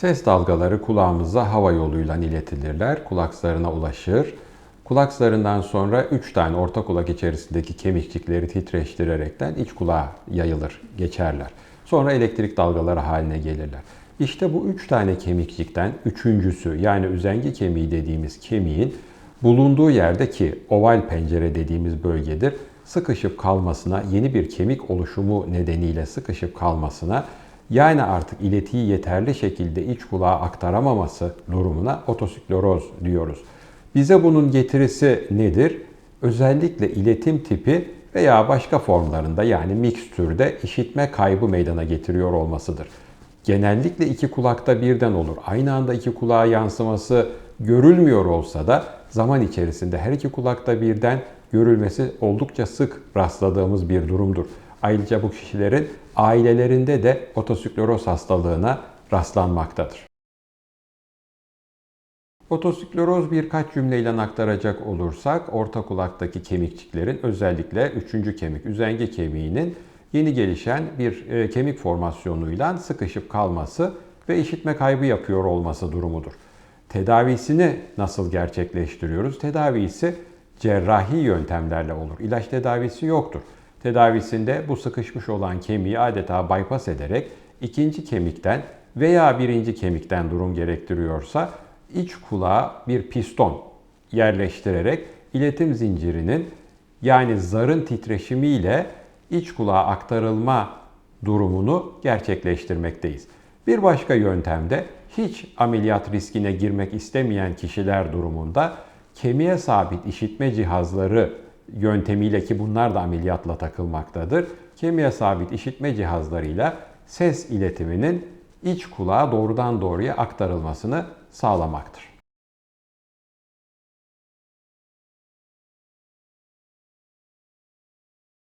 Ses dalgaları kulağımıza hava yoluyla iletilirler, kulak zarına ulaşır. Kulak sonra 3 tane orta kulak içerisindeki kemikçikleri titreştirerekten iç kulağa yayılır, geçerler. Sonra elektrik dalgaları haline gelirler. İşte bu 3 tane kemikçikten üçüncüsü yani üzengi kemiği dediğimiz kemiğin bulunduğu yerdeki oval pencere dediğimiz bölgedir. Sıkışıp kalmasına, yeni bir kemik oluşumu nedeniyle sıkışıp kalmasına yani artık iletiyi yeterli şekilde iç kulağa aktaramaması durumuna otosikleroz diyoruz. Bize bunun getirisi nedir? Özellikle iletim tipi veya başka formlarında yani mikstürde işitme kaybı meydana getiriyor olmasıdır. Genellikle iki kulakta birden olur. Aynı anda iki kulağa yansıması görülmüyor olsa da zaman içerisinde her iki kulakta birden görülmesi oldukça sık rastladığımız bir durumdur. Ayrıca bu kişilerin ailelerinde de otosikleroz hastalığına rastlanmaktadır. Otosikleroz birkaç cümleyle aktaracak olursak orta kulaktaki kemikçiklerin özellikle üçüncü kemik, üzengi kemiğinin yeni gelişen bir e, kemik formasyonuyla sıkışıp kalması ve işitme kaybı yapıyor olması durumudur. Tedavisini nasıl gerçekleştiriyoruz? Tedavisi cerrahi yöntemlerle olur. İlaç tedavisi yoktur. Tedavisinde bu sıkışmış olan kemiği adeta bypass ederek ikinci kemikten veya birinci kemikten durum gerektiriyorsa iç kulağa bir piston yerleştirerek iletim zincirinin yani zarın titreşimiyle iç kulağa aktarılma durumunu gerçekleştirmekteyiz. Bir başka yöntemde hiç ameliyat riskine girmek istemeyen kişiler durumunda kemiğe sabit işitme cihazları yöntemiyle ki bunlar da ameliyatla takılmaktadır. Kemiğe sabit işitme cihazlarıyla ses iletiminin iç kulağa doğrudan doğruya aktarılmasını sağlamaktır.